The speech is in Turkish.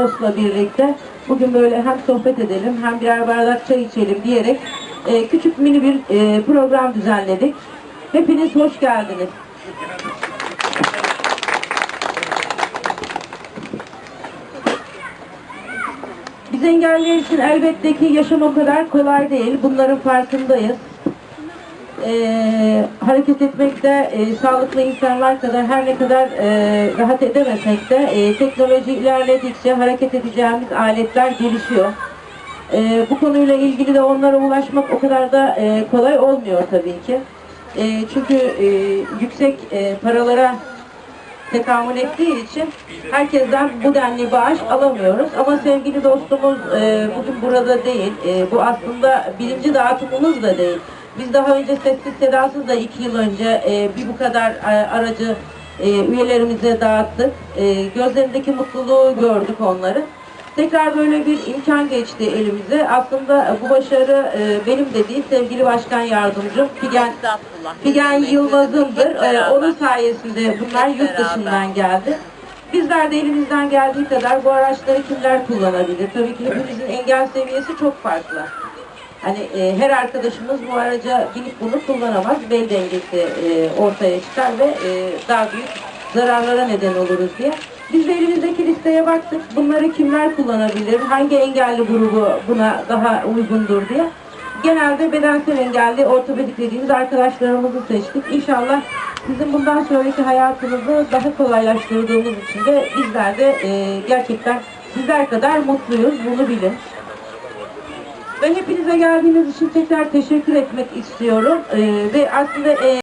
dostla birlikte bugün böyle hem sohbet edelim hem birer bardak çay içelim diyerek e, küçük mini bir e, program düzenledik. Hepiniz hoş geldiniz. Biz engelliler için elbette ki yaşam o kadar kolay değil. Bunların farkındayız. Ee, hareket etmekte e, sağlıklı insanlar kadar her ne kadar e, rahat edemesek de e, teknoloji ilerledikçe hareket edeceğimiz aletler gelişiyor. E, bu konuyla ilgili de onlara ulaşmak o kadar da e, kolay olmuyor tabii ki. E, çünkü e, yüksek e, paralara tekamül ettiği için herkesten bu denli bağış alamıyoruz. Ama sevgili dostumuz e, bugün burada değil. E, bu aslında birinci dağıtımımız da değil. Biz daha önce sessiz sedasız da iki yıl önce e, bir bu kadar e, aracı e, üyelerimize dağıttık. E, gözlerindeki mutluluğu gördük onları. Tekrar böyle bir imkan geçti elimize. Aslında bu başarı e, benim de değil, sevgili başkan yardımcım Figen, Figen Yılmaz'ındır. E, onun sayesinde bunlar yurt dışından geldi. Bizler de elimizden geldiği kadar bu araçları kimler kullanabilir? Tabii ki hepimizin engel seviyesi çok farklı. Hani e, her arkadaşımız bu araca binip bunu kullanamaz. Bel dengesi e, ortaya çıkar ve e, daha büyük zararlara neden oluruz diye. Biz de elimizdeki listeye baktık. Bunları kimler kullanabilir? Hangi engelli grubu buna daha uygundur diye. Genelde bedensel engelli, ortopedik dediğimiz arkadaşlarımızı seçtik. İnşallah sizin bundan sonraki hayatınızı daha kolaylaştırdığımız için de bizler de e, gerçekten sizler kadar mutluyuz. Bunu bilin. Ben hepinize geldiğiniz için tekrar teşekkür etmek istiyorum. Ee, ve aslında e,